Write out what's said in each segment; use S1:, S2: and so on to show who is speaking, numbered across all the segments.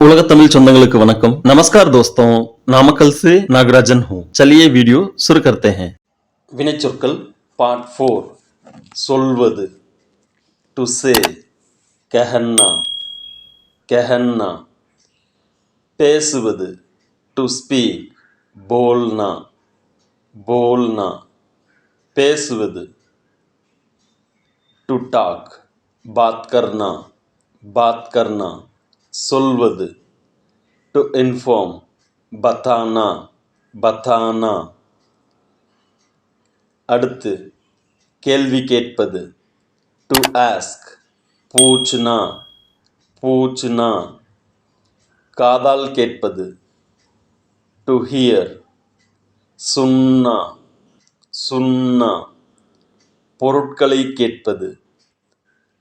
S1: उलग तमिल சொந்தங்களுக்கு வணக்கம் नमस्कार दोस्तों नामकल से नागराजन हूँ चलिए वीडियो शुरू करते हैं வினைச்சொற்கள் பார்ட் ஃபோர் சொல்வது டு சே கெஹன்னா கெஹன்னா பேசுவது டு ஸ்பீக் போல்னா போல்னா பேசுவது டு டாக் பாத் கர்னா பாத் கர்னா சொல்வது. டு இன்ஃபார்ம் பத்தானா பத்தானா அடுத்து கேள்வி கேட்பது. டு ஆஸ்க் பூச்னா பூச்னா காதால் கேட்பது. டு ஹியர் சுன்னா சுன்னா பொருட்களை கேட்பது.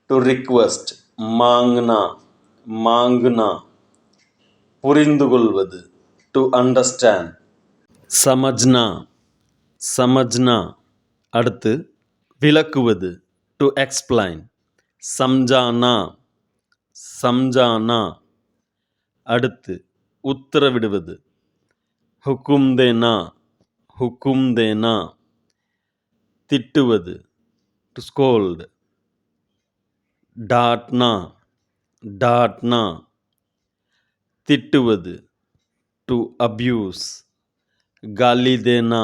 S1: டு ரிக்வஸ்ட் மாங்னா மாங்குனா. புரிந்து கொள்வது டு அண்டர்ஸ்டாண்ட் சமஜ்னா. சமஜ்னா. அடுத்து விளக்குவது. டு எக்ஸ்பிளைன் சம்ஜானா. சம்ஜானா. அடுத்து உத்தரவிடுவது. ஹுக்கும் தேனா ஹுக்கும் தேனா திட்டுவது. டு ஸ்கோல்டு டாட்னா. டாட்னா திட்டுவது டு அப்யூஸ் காலி தேனா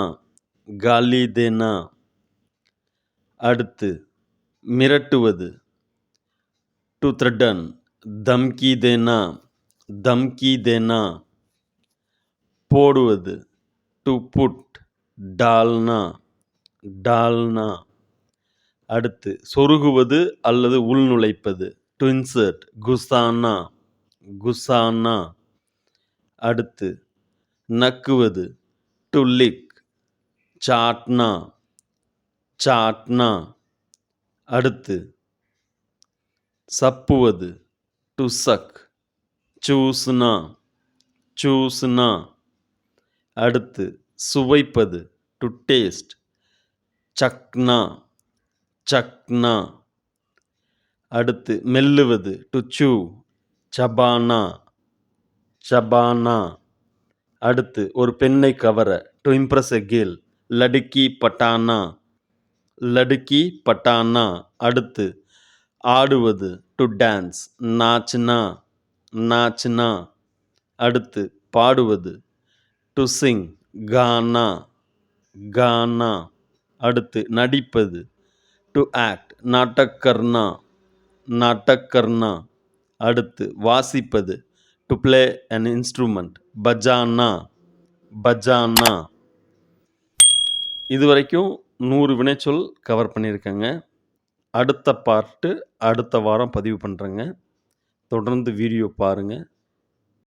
S1: காலி தேனா அடுத்து மிரட்டுவது டு த்ரெட்டன் தம்கி தேனா தம்கி தேனா போடுவது டு புட் டால்னா டால்னா அடுத்து சொருகுவது அல்லது உள்நுழைப்பது டு குசானா குசானா அடுத்து நக்குவது டுல்லிக் சாட்னா சாட்னா அடுத்து சப்புவது டுசக் சூஸ்னா சூஸ்னா அடுத்து சுவைப்பது டு டேஸ்ட் சக்னா சக்னா அடுத்து மெல்லுவது. டு சூ சபானா. சபானா. அடுத்து ஒரு பெண்ணை கவர. டு இம்ப்ரெஸ் எ கேல் லடுக்கி பட்டானா. லடுக்கி பட்டானா. அடுத்து ஆடுவது. டு டான்ஸ் நாச்சுனா. நாச்சுனா. அடுத்து பாடுவது. டு சிங் கானா. கானா. அடுத்து நடிப்பது. டு ஆக்ட் நாட்டக்கர்னா கர்னா அடுத்து வாசிப்பது டு பிளே அன் இன்ஸ்ட்ருமெண்ட் பஜானா. பஜானா. இது வரைக்கும் நூறு வினைச்சொல் கவர் பண்ணியிருக்கேங்க. அடுத்த பார்ட்டு அடுத்த வாரம் பதிவு பண்ணுறேங்க தொடர்ந்து வீடியோ பாருங்கள்